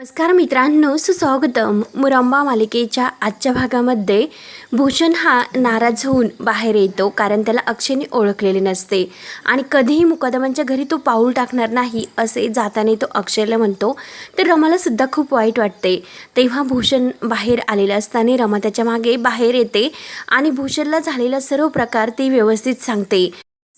नमस्कार मित्रांनो सुस्वागतम. मुरंबा मालिकेच्या आजच्या भागामध्ये भूषण हा नाराज होऊन बाहेर येतो कारण त्याला अक्षयने ओळखलेले नसते. आणि कधीही मुकदमांच्या घरी तो पाऊल टाकणार नाही असे जाताने तो अक्षयला म्हणतो तर रमाला सुद्धा खूप वाईट वाटते. तेव्हा भूषण बाहेर आलेला असताना रमा त्याच्यामागे बाहेर येते आणि भूषणला झालेला सर्व प्रकार ती व्यवस्थित सांगते.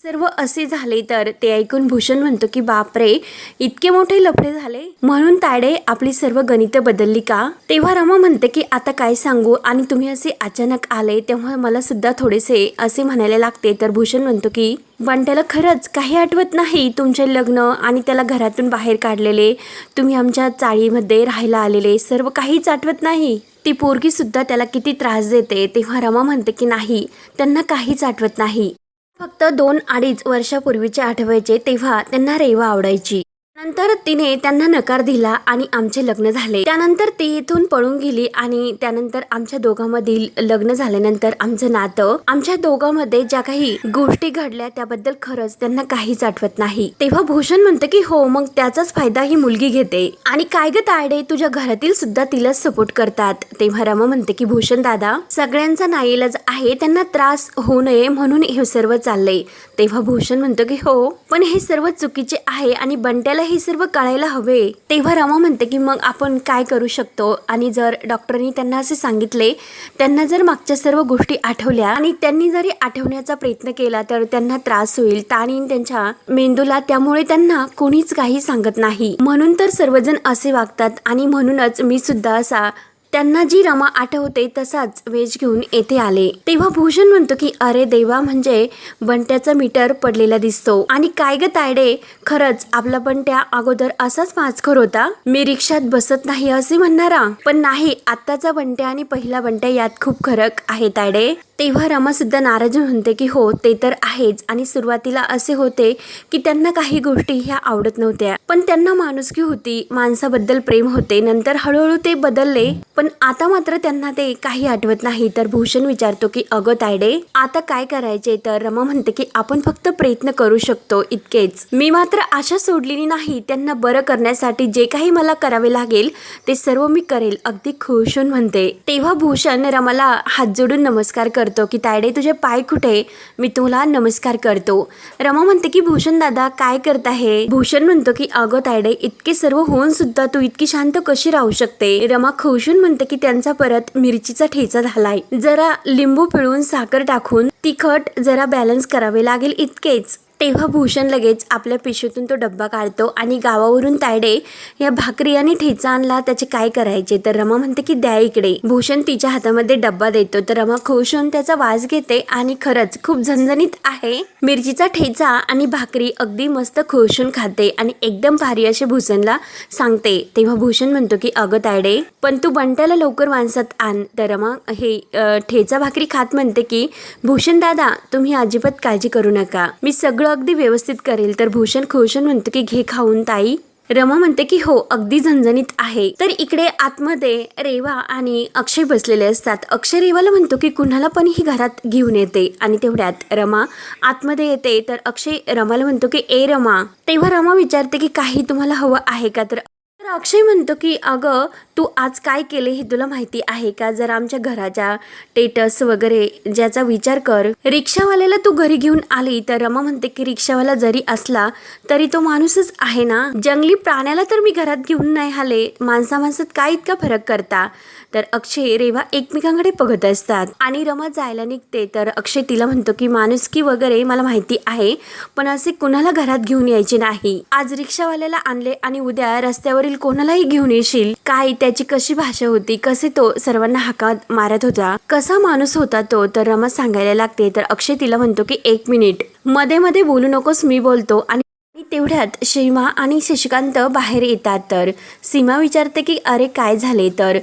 सर्व असे झाले तर ते ऐकून भूषण म्हणतो की बापरे इतके मोठे लफडे झाले? म्हणून ताडे आपली सर्व गणितं बदलली का? तेव्हा रमा म्हणते की आता काय सांगू? आणि तुम्ही असे अचानक आले तेव्हा मला सुद्धा थोडेसे असे म्हणायला लागते. तर भूषण म्हणतो की बंट्याला खरंच काही आठवत नाही तुमचे लग्न आणि त्याला घरातून बाहेर काढलेले? तुम्ही आमच्या चाळीमध्ये राहायला आलेले? सर्व काहीच आठवत नाही? ती पोरगी सुद्धा त्याला किती त्रास देते तेव्हा रमा म्हणते की नाही त्यांना काहीच आठवत नाही. फक्त दोन अडीच वर्षापूर्वीचे आठवायचे तेव्हा त्यांना रेवा आवडायची. नंतर तिने त्यांना नकार दिला आणि आमचे लग्न झाले. त्यानंतर ती इथून पळून गेली आणि त्यानंतर आमच्या दोघांमधील लग्न झाल्यानंतर आमचं नातं आमच्या दोघांमध्ये ज्या काही गोष्टी घडल्या त्याबद्दल खरंच त्यांना काहीच आठवत नाही. तेव्हा भूषण म्हणतं की हो मग त्याचाच फायदा ही मुलगी घेते. आणि काय ग तायडे तुझ्या घरातील सुद्धा तिला सपोर्ट करतात. तेव्हा रमा म्हणते की भूषण दादा सगळ्यांचा नाईलाज आहे त्यांना त्रास होऊ नये म्हणून हे सर्व चाललंय. तेव्हा भूषण म्हणतो की हो पण हे सर्व चुकीचे आहे आणि बंट्याला हे सर्व कळायला हवे. तेव्हा रमा म्हणते की मग आपण काय करू शकतो? आणि जर डॉक्टरनी त्यांना असे सांगितले त्यांना जर मागच्या सर्व गोष्टी आठवल्या आणि त्यांनी जरी आठवण्याचा प्रयत्न केला तर त्यांना त्रास होईल. ताण येईल त्यांच्या मेंदूला त्यामुळे त्यांना कोणीच काही सांगत नाही. म्हणून तर सर्वजण असे वागतात आणि म्हणूनच मी सुद्धा असा त्यांना जी रमा आठवते तसाच वेज घेऊन येथे आले. तेव्हा भूषण म्हणतो की अरे देवा म्हणजे बंट्याचा मीटर पडलेला दिसतो. आणि काय ग तायडे? खरंच आपला बंट्या अगोदर असाच माचखोर होता? मी रिक्षात बसत नाही असे म्हणणारा? पण नाही आत्ताचा बंट्या आणि पहिला बंट्या यात खूप फरक आहे तायडे. तेव्हा रमासुद्धा नाराज म्हणते की हो ते तर आहेच. आणि सुरुवातीला असे होते की त्यांना काही गोष्टी ह्या आवडत नव्हत्या. पण त्यांना माणुसकी होती माणसाबद्दल प्रेम होते. नंतर हळूहळू ते बदलले. पण आता मात्र त्यांना ते काही आठवत नाही. तर भूषण विचारतो की अगं तायडे आता काय करायचे तर रमा म्हणते की आपण फक्त प्रयत्न करू शकतो इतकेच. मी मात्र आशा सोडलेली नाही. त्यांना बरं करण्यासाठी जे काही मला करावे लागेल ते सर्व मी करेल. अगदी खुश होऊन म्हणते. तेव्हा भूषण रमाला हात जोडून नमस्कार करतो. की तायडे तुझे पाय कुठे? मी तुला नमस्कार करतो. रमा म्हणते की भूषण दादा काय करत आहे? भूषण म्हणतो की अगं तायडे इतके सर्व होऊन सुद्धा तू इतकी शांत कशी राहू शकते? रमा खुशून म्हणते की त्यांचा परत मिरचीचा ठेचा झालाय. जरा लिंबू पिळून साखर टाकून तिखट जरा बॅलन्स करावे लागेल इतकेच. तेव्हा भूषण लगेच आपल्या पिशवीतून तो डब्बा काढतो आणि गावावरून तायडे या भाकरी आणि ठेचा आणला त्याचे काय करायचे? तर रमा म्हणते की द्या इकडे. भूषण तिच्या हातामध्ये डब्बा देतो. तर रमा खुश होऊन त्याचा वास घेते आणि खरंच खूप झणझणीत आहे. मिरचीचा ठेचा आणि भाकरी अगदी मस्त खुश होऊन खाते आणि एकदम भारी असे भूषणला सांगते. तेव्हा भूषण म्हणतो की अगं तायडे पण तू बंट्याला लवकर माणसात आण. तर रमा हे ठेचा भाकरी खात म्हणते की भूषण दादा तुम्ही अजिबात काळजी करू नका. मी सगळं अगदी व्यवस्थित करेल तर भूषण खुशन म्हणतो की घे खाऊन ताई. रमा म्हणते की हो अगदी झणझणीत आहे. तर इकडे आतमध्ये रेवा आणि अक्षय बसलेले असतात. अक्षय रेवाला म्हणतो की कुणाला पण ही घरात घेऊन येते. आणि तेवढ्यात रमा आतमध्ये येते. तर अक्षय रमाला म्हणतो की ए रमा. तेव्हा रमा विचारते की काही तुम्हाला हवं आहे का? तर तर अक्षय म्हणतो की अगं तू आज काय केले हे तुला माहिती आहे का? जर आमच्या घराच्या टेटस वगैरे ज्याचा विचार कर. रिक्षावाल्याला तू घरी घेऊन आली तर रमा म्हणते की रिक्षावाला जरी असला तरी तो माणूसच आहे ना? जंगली प्राण्याला तर मी घरात घेऊन नाही आले. माणसा माणसात काय इतका फरक करता? तर अक्षय रेवा एकमेकांकडे बघत असतात. आणि रमा जायला निघते. तर अक्षय तिला म्हणतो की माणुसकी वगैरे मला माहिती आहे पण असे कुणाला घरात घेऊन यायचे नाही. आज रिक्षावाल्याला आणले आणि उद्या रस्त्यावरील कोणालाही घेऊन येशील? काय त्याची कशी भाषा होती? कसे तो सर्वांना हाकात मारत होता? कसा माणूस होता तो? तर रमा सांगायला लागते. तर अक्षय तिला म्हणतो की एक मिनिट. मध्ये मध्ये बोलू नकोस मी बोलतो. आणि आणि तेवढ्यात सीमा आणि शशिकांत बाहेर येतात. तर सीमा विचारते की अरे काय झाले? तर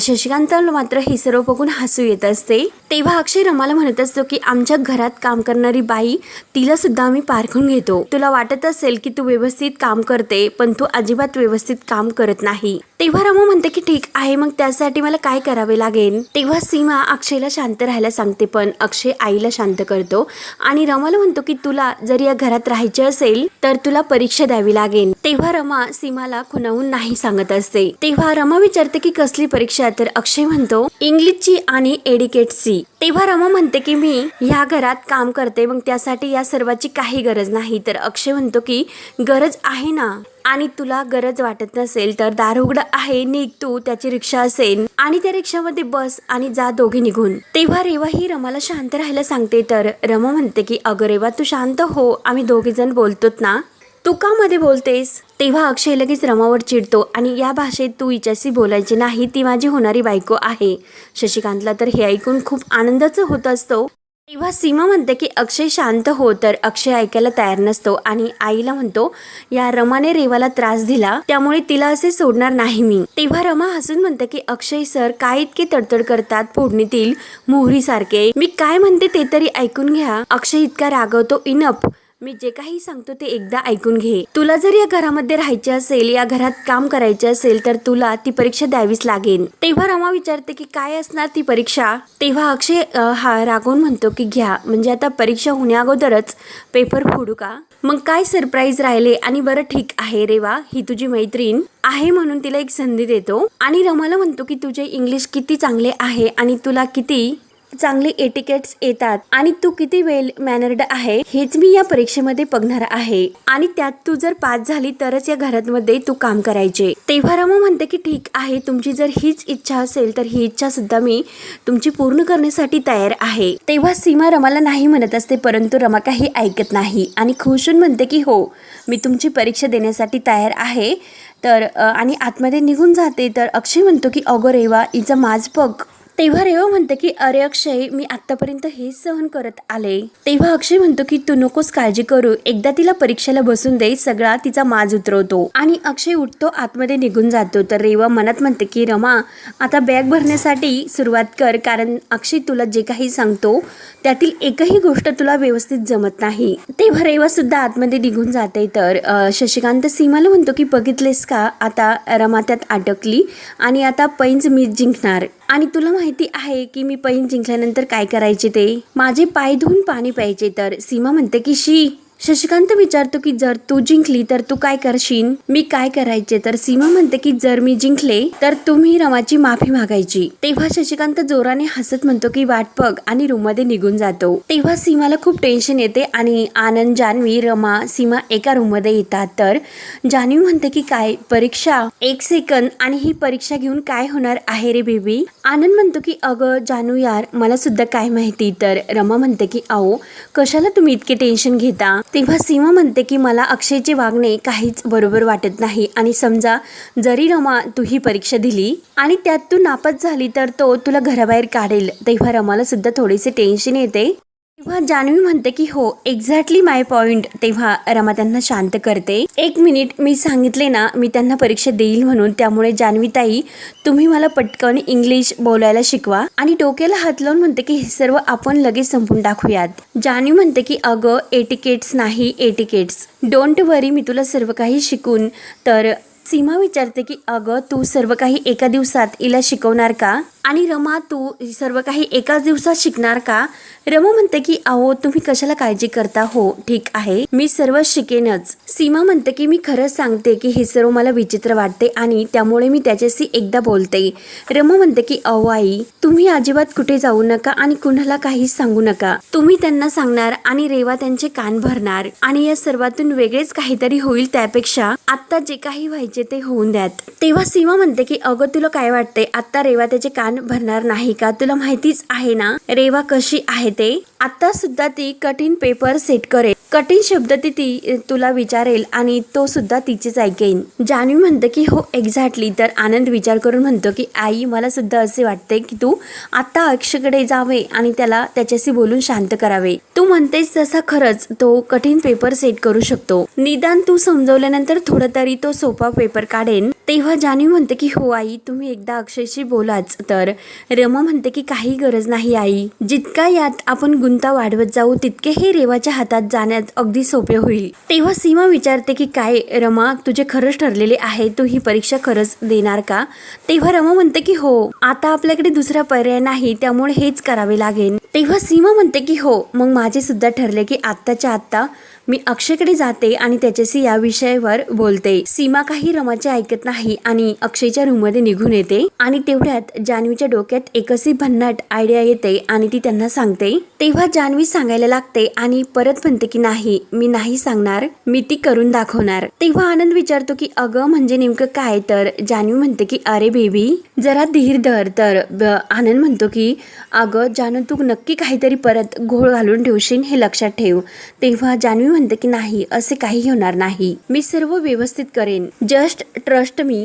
शशिकांत मात्र हे सर्व बघून हसू येत असते. तेव्हा अक्षय रमाला म्हणत असतो की आमच्या घरात काम करणारी बाई तिला सुद्धा आम्ही पारखून घेतो. तुला वाटत असेल की तू व्यवस्थित काम करते पण तू अजिबात व्यवस्थित काम करत नाही. तेव्हा रमा म्हणते की ठीक आहे मग त्यासाठी मला काय करावे लागेल? तेव्हा सीमा अक्षयला शांत राहायला सांगते पण अक्षय आईला शांत करतो. आणि रमाला म्हणतो की तुला जर या घरात राहायचे असेल तर तुला परीक्षा द्यावी लागेल. तेव्हा रमा सीमाला खुणावून नाही सांगत असते. तेव्हा रमा विचारते की कसली परीक्षा? तर अक्षय म्हणतो इंग्लिशची आणि एडिकेटची. तेव्हा रमा म्हणते की मी ह्या घरात काम करते मग त्यासाठी या सर्वाची काही गरज नाही. तर अक्षय म्हणतो की गरज आहे ना? आणि तुला गरज वाटत नसेल तर दार उघड आहे निघ तू त्याची रिक्षा असेल. आणि त्या रिक्षामध्ये बस आणि जा दोघे निघून. तेव्हा रेवा ही रमाला शांत राहायला सांगते तर रमा म्हणते की अगं रेवा तू शांत हो आम्ही दोघे जण बोलतोत ना? तू का मध्ये बोलतेस तेव्हा अक्षय लगेच रमावर चिडतो आणि या भाषेत तू हिच्याशी बोलायची नाही ती माझी होणारी बायको आहे. शशिकांतला तर हे ऐकून खूप आनंदाचं होत असतो. तेव्हा सीमा म्हणते की अक्षय शांत हो तर अक्षय ऐकायला तयार नसतो आणि आईला म्हणतो या रमाने रेवाला त्रास दिला त्यामुळे तिला असे सोडणार नाही मी. तेव्हा रमा हसून म्हणते की अक्षय सर काय इतके तडतड करतात फोडणीतील मोहरीसारखे? मी काय म्हणते ते तरी ऐकून घ्या. अक्षय इतका रागवतो इनप मी जे काही सांगतो ते एकदा ऐकून घे. तुला जर या घरामध्ये राहायचे असेल या घरात काम करायचे असेल तर तुला ती परीक्षा द्यावीच लागेल. तेव्हा रमा विचारते की काय असणार ती परीक्षा? तेव्हा अक्षय हा रागवून म्हणतो की घ्या. म्हणजे आता परीक्षा होण्या अगोदरच पेपर फोडू का? मग काय सरप्राईज राहिले? आणि बरं ठीक आहे रेवा ही तुझी मैत्रीण आहे म्हणून तिला एक संधी देतो. आणि रमाला म्हणतो की तुझे इंग्लिश किती चांगले आहे आणि तुला किती चांगले एटिकेट्स येतात. आणि तू किती वेल मॅनर्ड आहे हेच मी या परीक्षेमध्ये बघणार आहे. आणि त्यात तू जर पास झाली तरच या घरामध्ये तू काम करायचे. तेव्हा रमा म्हणते की ठीक आहे तुमची जर हीच इच्छा असेल तर ही इच्छा सुद्धा मी तुमची पूर्ण करण्यासाठी तयार आहे. तेव्हा सीमा रमाला नाही म्हणत असते परंतु रमा काही ऐकत नाही. आणि खुशून म्हणते की हो मी तुमची परीक्षा देण्यासाठी तयार आहे. तर आणि आतमध्ये निघून जाते. तर अक्षय म्हणतो की अगो रेवा इज अ माझ बघ. तेव्हा रेवा म्हणते की अरे अक्षय मी आतापर्यंत हेच सहन करत आले. तेव्हा अक्षय म्हणतो की तू नकोस काळजी करू. एकदा तिला परीक्षेला बसून दे सगळा तिचा माज उतरवतो. आणि अक्षय उठतो आतमध्ये निघून जातो. तर रेवा मनात म्हणते की रमा आता बॅग भरण्यासाठी सुरुवात कर कारण अक्षय तुला जे काही सांगतो त्यातील एकही गोष्ट तुला व्यवस्थित जमत नाही. तेव्हा रेवा सुद्धा आतमध्ये निघून जाते. तर शशिकांत सीमाला म्हणतो की बघितलेस का? आता रमा त्यात अटकली आणि आता पैंज मी जिंकणार. आणि तुला माहिती माहिती आहे की मी पैन जिंकल्यानंतर काय करायचे ते? माझे पाय धुवून पाणी प्यायचे तर. सीमा म्हणते की शी शशिकांत विचारतो की जर तू जिंकली तर तू काय करशील? मी काय करायचे? तर सीमा म्हणते की जर मी जिंकले तर तुम्ही रमाची माफी मागायची. तेव्हा शशिकांत जोराने हसत म्हणतो की वाट बघ आणि रूममध्ये निघून जातो. तेव्हा सीमाला खूप टेन्शन येते आणि आनंद जान्हवी रमा सीमा एका रूममध्ये येतात. तर जान्हवी म्हणते की काय? परीक्षा? एक सेकंद आणि ही परीक्षा घेऊन काय होणार आहे रे बेबी आनंद म्हणतो की अगं जानू यार मला सुद्धा काय माहिती? तर रमा म्हणते की आओ कशाला तुम्ही इतके टेन्शन घेता? तेव्हा सीमा म्हणते की मला अक्षयचे वागणे काहीच बरोबर वाटत नाही. आणि समजा जरी रमा तू ही परीक्षा दिली आणि त्यात तू नापास झाली तर तो तुला घराबाहेर काढेल. तेव्हा रमाला सुद्धा थोडेसे टेन्शन येते. तेव्हा जान्हवी म्हणते की हो एक्झॅक्टली माय पॉइंट तेव्हा रमा त्यांना शांत करते. एक मिनिट मी सांगितले ना मी त्यांना परीक्षा देईल म्हणून त्यामुळे जान्हवी ताई तुम्ही मला पटकन इंग्लिश बोलायला शिकवा. आणि डोक्याला हात लावून म्हणते की हे सर्व आपण लगेच संपून टाकूयात. जान्हवी म्हणते की अगं एटिकेट्स नाही एटिकेट्स डोंट वरी मी तुला सर्व काही शिकून तर सीमा विचारते की अगं तू सर्व काही एका दिवसात हिला शिकवणार का? आणि रमा तू सर्व काही एकाच दिवसात शिकणार का? रमा म्हणते की अहो तुम्ही कशाला काळजी करता? हो ठीक आहे. मी सर्व शिकेनच. सीमा म्हणते की मी खरंच सांगते की हे सर्व मला विचित्र वाटते आणि त्यामुळे मी त्याच्याशी एकदा बोलते. रमा म्हणते की अहो आई तुम्ही अजिबात कुठे जाऊ नका आणि कुणाला काहीच सांगू नका. तुम्ही त्यांना सांगणार आणि रेवा त्यांचे कान भरणार आणि या सर्वातून वेगळेच काहीतरी होईल त्यापेक्षा आत्ता जे काही व्हायचे ते होऊन द्यात. तेव्हा सीमा म्हणते की अगं तुला काय वाटते आत्ता रेवा त्याचे कान भरणार नाही का? तुला माहितीच आहे ना रेवा कशी आहे ते? आता सुद्धा ती कठीण पेपर सेट करेल. कठीण शब्द ती ती तुला विचारेल आणि तो सुद्धा तिचेच ऐकेन जान्हवी म्हणतं की हो एक्झॅक्टली तर आनंद विचार करून म्हणतो की आई मला सुद्धा असे वाटते की तू आता अक्षकडे जावे आणि त्याला त्याच्याशी बोलून शांत करावे. तू म्हणतेस तसा खरंच तो कठीण पेपर सेट करू शकतो. निदान तू समजवल्यानंतर थोडं तरी तो सोपा पेपर काढेन. तेव्हा जान्हवी म्हणते की हो आई तुम्ही एकदा अक्षयशी बोलाच. तर रमा म्हणते की काही गरज नाही आई. जितका यात आपण गुंता वाढवत जाऊ तितके हे रेवाच्या हातात जाण्यात अगदी सोपे होईल. तेव्हा सीमा विचारते की काय रमा तुझे खरंच ठरलेले आहे? तू ही परीक्षा खरंच देणार का? तेव्हा रमा म्हणते की हो. आता आपल्याकडे दुसरा पर्याय नाही त्यामुळे हेच करावे लागेल. तेव्हा सीमा म्हणते की हो. मग माझे सुद्धा ठरले की आत्ताच्या आत्ता मी अक्षयकडे जाते आणि त्याच्याशी या विषयावर बोलते. सीमा काही रमाचे ऐकत नाही आणि अक्षयच्या रूममध्ये निघून येते आणि तेवढ्यात जान्हवीच्या डोक्यात एकसी भन्नाट आयडिया येते आणि ती त्यांना सांगते. तेव्हा जान्हवी सांगायला लागते आणि परत म्हणते की नाही मी नाही सांगणार मी ती करून दाखवणार. तेव्हा आनंद विचारतो की अगं म्हणजे नेमकं काय? तर जान्हवी म्हणते की अरे बेबी जरा धीर धर. तर ब- आनंद म्हणतो की अगं जानू तू नक्की काहीतरी परत घोळ घालून ठेवशील हे लक्षात ठेव. तेव्हा जान्हवी म्हणते की नाही असे काही होणार नाही. मी सर्व व्यवस्थित करेन. Just trust me.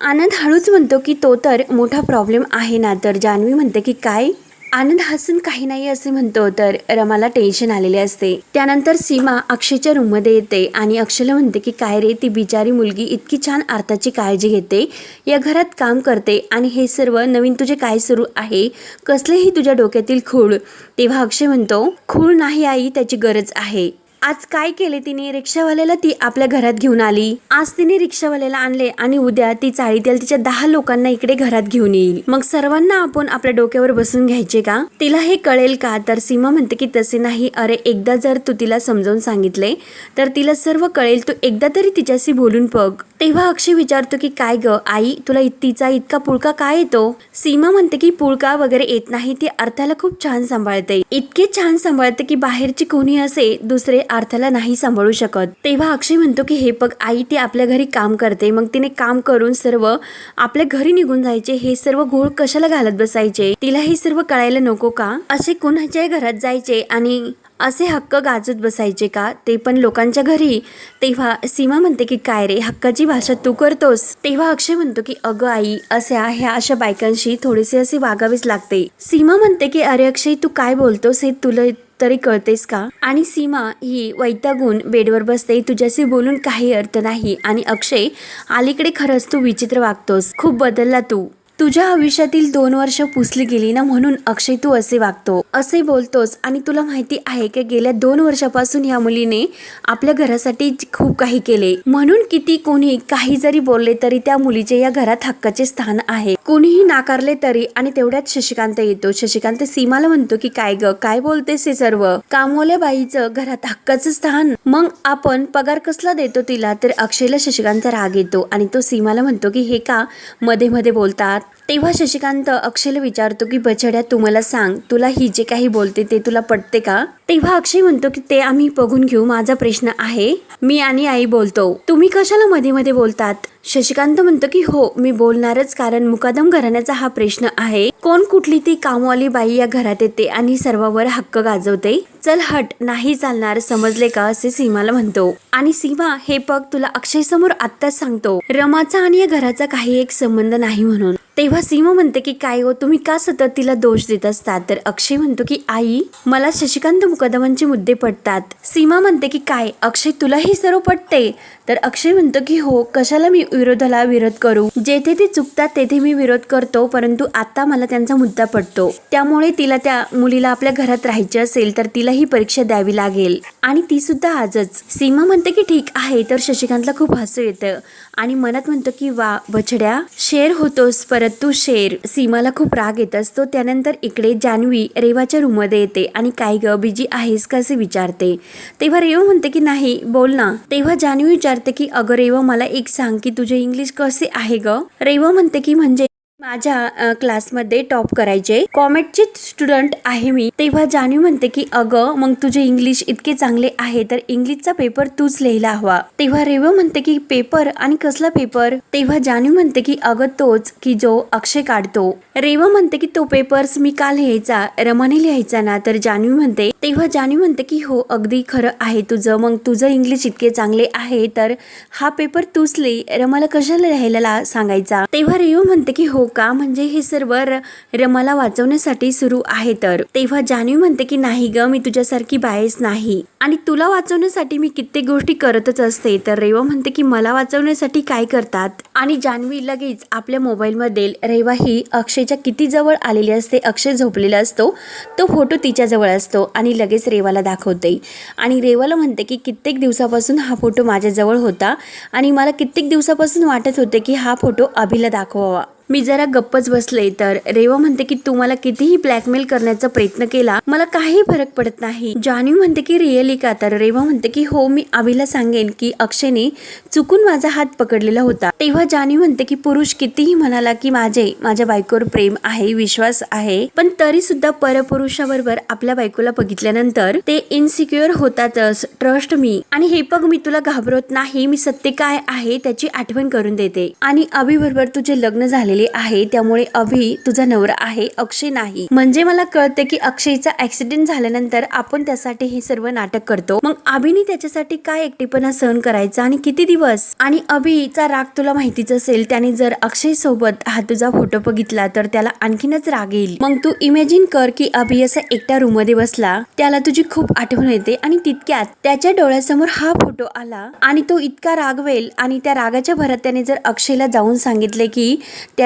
आनंद हळूच म्हणतो की तो तर मोठा प्रॉब्लेम आहे ना तर जान्हवी म्हणते की काय? आनंद हसून काही नाही असे म्हणतो तर रमाला टेन्शन आलेले असते. त्यानंतर सीमा अक्षयच्या रूममध्ये येते आणि अक्षयला म्हणते की काय रे ती बिचारी मुलगी इतकी छान अर्थाची काळजी घेते. या घरात काम करते आणि हे सर्व नवीन तुझे काय सुरू आहे? कसलेही तुझ्या डोक्यातील खूळ. तेव्हा अक्षय म्हणतो खूळ नाही आई त्याची गरज आहे. आज काय केले तिने? रिक्षावाल्याला ती आपल्या घरात घेऊन आली. आज तिने रिक्षावाल्याला आणले आणि उद्या ती चाळीतील तिच्या दहा लोकांना इकडे घरात घेऊन येईल. मग सर्वांना आपण आपल्या डोक्यावर बसून घ्यायचे का? तिला हे कळेल का? तर सीमा म्हणते की तसे नाही. अरे एकदा जर तू तिला समजावून सांगितले तर तिला सर्व कळेल. तू एकदा तरी तिच्याशी बोलून बघ. तेव्हा अक्षय विचारतो की काय ग? आई तुला तिचा इतका पुळका काय येतो? सीमा म्हणते की पुळका वगैरे येत नाही. ती अर्थाला खूप छान सांभाळते. इतके छान सांभाळते की बाहेरची कोणी असे दुसरे अर्थाला नाही सांभाळू शकत. तेव्हा अक्षय म्हणतो की हे बघ आई ती आपल्या घरी काम करते. मग तिने काम करून सर्व आपल्या घरी निघून जायचे. हे सर्व घोळ कशाला घालत बसायचे? तिला हे सर्व कळायला नको का? असे कुणाच्याही घरात जायचे आणि असे हक्क गाजत बसायचे का? ते पण लोकांच्या घरी. तेव्हा सीमा म्हणते की काय रे हक्काची भाषा तू करतोस. तेव्हा अक्षय म्हणतो की अगं आई अशा ह्या अशा बायकांशी थोडेसे असे वागावेच लागते. सीमा म्हणते की अरे अक्षय तू काय बोलतोस? हे तुला तरी कळतेस का? आणि सीमा ही वैतागून बेडवर बसते. तुझ्याशी बोलून काही अर्थ नाही. आणि अक्षय अलीकडे खरंच तू विचित्र वागतोस. खूप बदलला तू. तुझ्या आयुष्यातील दोन वर्ष पुसली गेली ना म्हणून अक्षय तू असे वागतो. असे बोलतोस आणि तुला माहिती आहे की गेल्या दोन वर्षापासून या मुलीने आपल्या घरासाठी खूप काही केले. म्हणून किती कोणी काही जरी बोलले तरी त्या मुलीचे या घरात हक्काचे स्थान आहे. कुणीही नाकारले तरी आणि तेवढ्यात शशिकांत येतो. शशिकांत सीमाला म्हणतो की काय ग? काय बोलतेस हे सर्व? कामवाल्या बाईचं घरात हक्काच स्थान मग आपण पगार कसला देतो तिला? तर अक्षयला शशिकांतचा राग येतो आणि तो सीमाला म्हणतो की हे का? मध्ये मध्ये बोलतात. तेव्हा शशिकांत अक्षयला विचारतो की बछड्या तुम्हाला सांग तुला ही जे काही बोलते ते तुला पटते का? तेव्हा अक्षय म्हणतो की ते आम्ही बघून घेऊ माझा प्रश्न आहे. मी आणि आई बोलतो. तुम्ही कशाला मध्ये मध्ये बोलतात? शशिकांत म्हणतो की हो मी बोलणारच कारण मुकादम घराण्याचा हा प्रश्न आहे. कोण कुठली ती कामवाली बाई या घरात येते आणि सर्वावर हक्क गाजवते? चल हट नाही चालणार समजले का? असे सीमाला म्हणतो. आणि सीमा हे बघ तुला अक्षय समोर आत्ताच सांगतो. रमाचा आणि या घराचा काही एक संबंध नाही म्हणून. तेव्हा सीमा म्हणते की काय हो तुम्ही का सतत तिला दोष देत असतात? तर अक्षय म्हणतो की आई मला शशिकांत मुकदमांचे मुद्दे पडतात सीमा म्हणते की काय? अक्षय तुलाही सर्व पटते. तर अक्षय म्हणतो की हो कशाला मी विरोधाला विरोध करू? जेथे ते चुकतात तेथे मी विरोध करतो परंतु आता मला त्यांचा मुद्दा पडतो त्यामुळे तिला त्या मुलीला आपल्या घरात राहायचे असेल तर तिला ही परीक्षा द्यावी लागेल. आणि ती सुद्धा आजच. सीमा म्हणते की ठीक आहे तर शशिकांतला खूप हसू येतं. आणि मनात म्हणतो की वा बछड्या शेर होतोस परत तू शेर. सीमाला खूप राग येत असतो त्यानंतर इकडे जान्हवी रेवाच्या रूममध्ये येते आणि काय ग बिजी आहेस का? असे विचारते. तेव्हा रेवा म्हणते की नाही बोल ना. तेव्हा जान्हवी विचारते की अगं रेवा मला एक सांग की तुझे इंग्लिश कसे आहे ग? रेवा म्हणते की म्हणजे माझ्या क्लासमध्ये टॉप करायचे. कॉमेटचे स्टुडंट आहे मी. तेव्हा जाणीव म्हणते की अगं मग तुझे इंग्लिश इतके चांगले आहे तर इंग्लिशचा पेपर तूच लिहिला हवा. तेव्हा रेव म्हणते की पेपर? आणि कसला पेपर? तेव्हा जाणीव म्हणते की अगं तोच की जो अक्षय काढतो. रेव म्हणते की तो पेपर्स मी का लिहायचा? रमाने लिहायचा ना. तर जाणीव म्हणते तेव्हा जाणीव म्हणते की हो अगदी खरं आहे तुझं. मग तुझं इंग्लिश इतके चांगले आहे तर हा पेपर तूच लिही. रमाला कशाला लिहायला सांगायचा? तेव्हा रेव म्हणते की हो का म्हणजे हे सर्व र- रमाला वाचवण्यासाठी सुरू आहे तर. तेव्हा जान्हवी म्हणते की नाही ग मी तुझ्यासारखी बायस नाही. आणि तुला वाचवण्यासाठी मी कित्येक गोष्टी करतच असते. तर रेवा म्हणते की मला वाचवण्यासाठी काय करतात? आणि जान्हवी लगेच आपल्या मोबाईलमध्ये रेवा ही अक्षयच्या किती जवळ आलेली असते अक्षय झोपलेला असतो तो फोटो तिच्याजवळ असतो आणि लगेच रेवाला दाखवते. आणि रेवाला म्हणते की कित्येक दिवसापासून हा फोटो माझ्याजवळ होता आणि मला कित्येक दिवसापासून वाटत होते की हा फोटो अभिला दाखवावा. मी जरा गप्पच बसले तर. रेवा म्हणते की तू मला कितीही ब्लॅकमेल करण्याचा प्रयत्न केला मला काही फरक पडत नाही. जान्हवी म्हणते की रिअली का? तर रेवा म्हणते की हो मी आवीला सांगेन की अक्षयने चुकून माझा हात पकडलेला होता. तेव्हा जान्हवी म्हणते की पुरुष कितीही म्हणाला की माझे माझ्या बायकोवर प्रेम आहे विश्वास आहे पण तरी सुद्धा परपुरुषाबरोबर आपल्या बायकोला बघितल्यानंतर ते इनसिक्युअर होतातच. ट्रस्ट मी आणि हे बघ मी तुला घाबरत नाही. मी सत्य काय आहे त्याची आठवण करून देते. आणि अभि बरोबर तुझे लग्न झालेले आहे. त्यामुळे अभि तुझा नवरा आहे अक्षय नाही. म्हणजे मला कळते की अक्षयचा ऍक्सिडेंट झाल्यानंतर आपण त्यासाठी हे सर्व नाटक करतो. मग अभिने त्याच्यासाठी काय एकटेपणा सहन करायचा आणि किती दिवस? आणि अभिचा राग तुला माहितीच असेल त्याने जर अक्षय सोबत हा तुझा फोटो बघितला तर त्याला आणखीनच राग येईल. मग तू इमॅजिन कर की अभि असा एकट्या रूममध्ये बसला त्याला तुझी खूप आठवण येते आणि तितक्यात त्याच्या डोळ्यासमोर हा फोटो आला आणि तो इतका रागवेल आणि त्या रागाच्या भरात त्याने जर अक्षयला जाऊन सांगितले की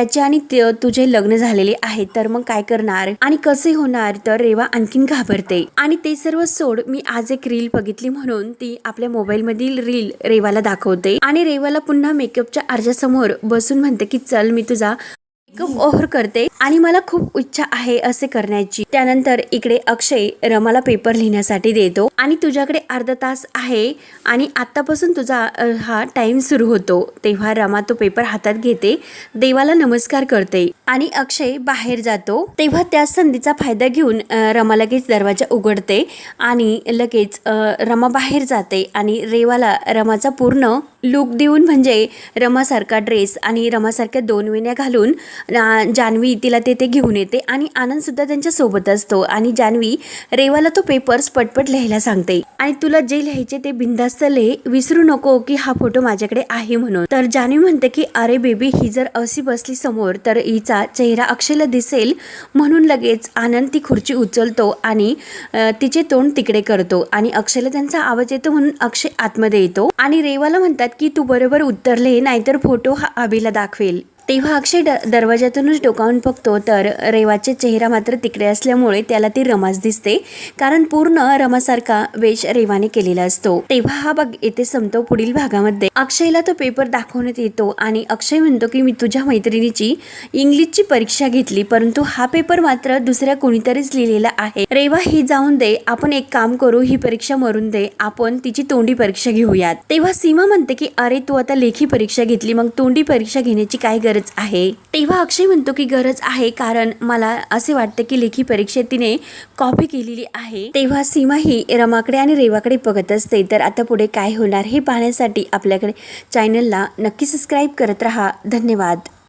त्याचे आणि तुझे लग्न झालेले आहे तर मग काय करणार? आणि कसे होणार? तर रेवा आणखीन घाबरते. आणि ते सर्व सोड मी आज एक रील बघितली म्हणून ती आपल्या मोबाईल मधील रील रेवाला दाखवते. आणि रेवाला पुन्हा मेकअपच्या अर्जासमोर बसून म्हणते की चल मी तुझा मेकअप ओव्हर करते आणि मला खूप इच्छा आहे असे करण्याची. त्यानंतर इकडे अक्षय रमाला पेपर लिहिण्यासाठी देतो. आणि तुझ्याकडे अर्धा तास आहे आणि आतापासून तुझा हा टाइम सुरू होतो. तेव्हा रमा तो पेपर हातात घेते देवाला नमस्कार करते आणि अक्षय बाहेर जातो. तेव्हा त्या संधीचा फायदा घेऊन रमा लगेच दरवाजा उघडते आणि लगेच रमा बाहेर जाते आणि रेवाला रमाचा पूर्ण लुक देऊन म्हणजे रमासारखा ड्रेस आणि रमासारख्या दोन वेण्या घालून जान्हवी तिला तेथे घेऊन येते आणि आनंद सुद्धा असतो आणि जान्हवी रेवाला तो पेपर्स पटपट लिहायला सांगते. आणि तुला जे लिहायचे ते बिंदास्त लिह विसरू नको की हा फोटो माझ्याकडे आहे म्हणून. तर जान्हवी म्हणते की अरे बेबी ही जर अशी बसली समोर तर हिचा चेहरा अक्षयला दिसेल म्हणून लगेच आनंद ती खुर्ची उचलतो आणि तिचे तोंड तिकडे करतो आणि अक्षयला त्यांचा आवाज येतो म्हणून अक्षय आतमध्ये येतो आणि रेवाला म्हणतात की तू बरोबर उत्तरले नाहीतर फोटो हा अभिला दाखवेल. तेव्हा अक्षय ड दरवाज्यातूनच डोकावून बघतो तर रेवाचे चेहरा मात्र तिकडे असल्यामुळे त्याला ती रमास दिसते. कारण पूर्ण रमासारखा वेश रेवाने केलेला असतो. तेव्हा हा भाग येथे संपतो पुढील भागामध्ये. अक्षयला तो पेपर दाखवण्यात येतो आणि अक्षय म्हणतो की मी तुझ्या मैत्रिणीची इंग्लिशची परीक्षा घेतली परंतु हा पेपर मात्र दुसऱ्या कोणीतरीच लिहिलेला आहे. रेवा ही जाऊन दे. आपण एक काम करू ही परीक्षा मरून दे. आपण तिची तोंडी परीक्षा घेऊयात. तेव्हा सीमा म्हणते की अरे तू आता लेखी परीक्षा घेतली मग तोंडी परीक्षा घेण्याची काय गरज गरज आहे. तेव्हा अक्षय म्हणतो की गरज आहे कारण मला असे वाटते की लेखी परीक्षेत तिने कॉपी केलेली आहे. तेव्हा सीमा ही रमाकडे आणि रेवाकडे बघत असते. तर आता पुढे काय होणार हे पाहण्यासाठी आपल्याकडे चॅनलला नक्की सबस्क्राईब करत राहा. धन्यवाद.